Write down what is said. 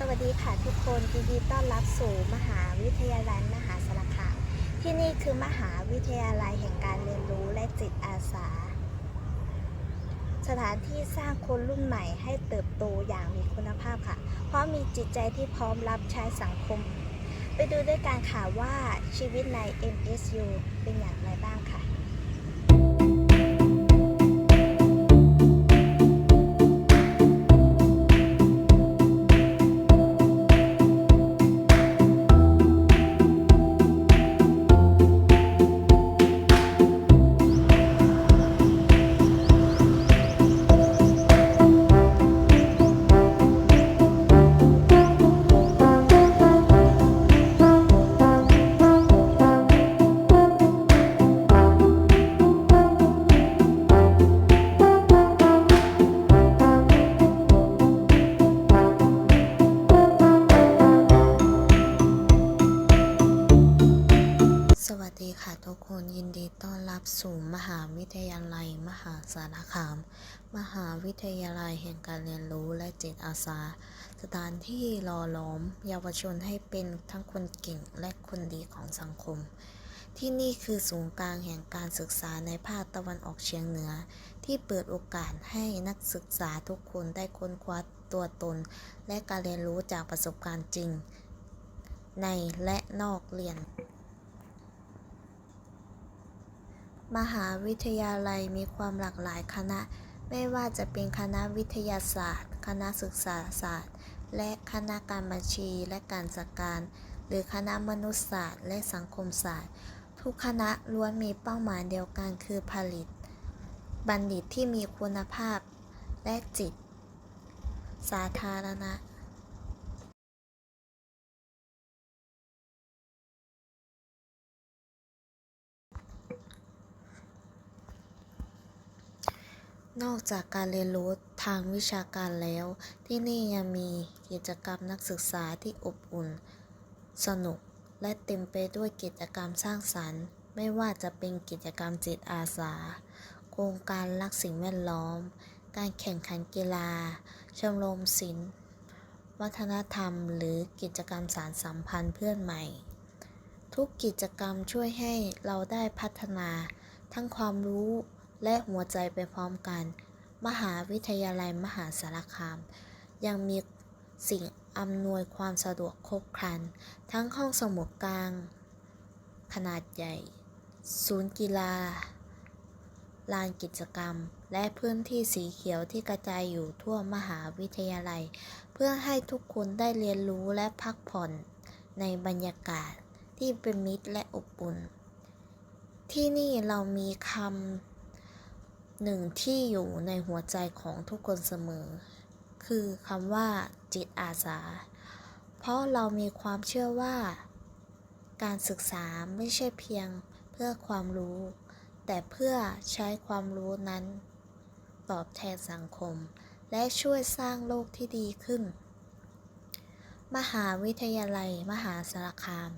สวัสดีค่ะทุกคนยินดีต้อนรับสู่มหาวิทยาลัยมหาสารคามที่นี่คือมหาวิทยาลัยแห่งการเรียนรู้และจิตอาสา สถานที่สร้างคนรุ่นใหม่ให้เติบโตอย่างมีคุณภาพค่ะ เพราะมีจิตใจที่พร้อมรับใช้สังคม ไปดูด้วยการค่ะว่าชีวิตใน MSU เป็นอย่างไรบ้างค่ะ ทุกคนยินดีต้อนรับสู่มหาวิทยาลัย มหาสารคาม มหาวิทยาลัยแห่งการเรียนรู้และจิตอาสา สถานที่หล่อหลอม เยาวชนให้เป็นทั้งคนเก่งและคนดีของสังคม ที่นี่คือศูนย์กลางแห่งการศึกษาในภาคตะวันออกเฉียงเหนือ ที่เปิดโอกาสให้นักศึกษาทุกคนได้ค้นคว้าตัวตน และการเรียนรู้จากประสบการณ์จริง ในและนอกเรียน มหาวิทยาลัยมีความหลากหลายคณะ ไม่ว่าจะเป็นคณะวิทยาศาสตร์ คณะศึกษาศาสตร์ และคณะการบัญชีและการจัดการ หรือคณะมนุษยศาสตร์ และสังคมศาสตร์ ทุกคณะล้วนมีเป้าหมายเดียวกันคือผลิต บัณฑิตที่มีคุณภาพและจิต สาธารณะ นอกจากการเรียนรู้ทางวิชาการแล้ว ที่นี่ยังมีกิจกรรมนักศึกษาที่อบอุ่น สนุก และเต็มไปด้วยกิจกรรมสร้างสรรค์ ไม่ว่าจะเป็นกิจกรรมจิตอาสา โครงการรักสิ่งแวดล้อม การแข่งขันกีฬา ชมรมศิลป์ วัฒนธรรม หรือกิจกรรมสารสัมพันธ์เพื่อนใหม่ ทุกกิจกรรมช่วยให้เราได้พัฒนาทั้งความรู้ และหัวใจไปพร้อมกัน มหาวิทยาลัยมหาสารคาม ยังมีสิ่งอำนวยความสะดวกครบครัน ทั้งห้องสมุดกลาง ขนาดใหญ่ ศูนย์กีฬา ลานกิจกรรม และพื้นที่สีเขียวที่กระจายอยู่ทั่วมหาวิทยาลัย เพื่อให้ทุกคนได้เรียนรู้และพักผ่อนในบรรยากาศที่เป็นมิตรและอบอุ่น ที่นี่เรามีคำ หนึ่งที่อยู่ในหัวใจของทุกคนเสมอ คือคำว่าจิตอาสา เพราะเรามีความเชื่อว่า การศึกษาไม่ใช่เพียงเพื่อความรู้ แต่เพื่อใช้ความรู้นั้น ตอบแทนสังคม และช่วยสร้างโลกที่ดีขึ้น มหาวิทยาลัยมหาสารคาม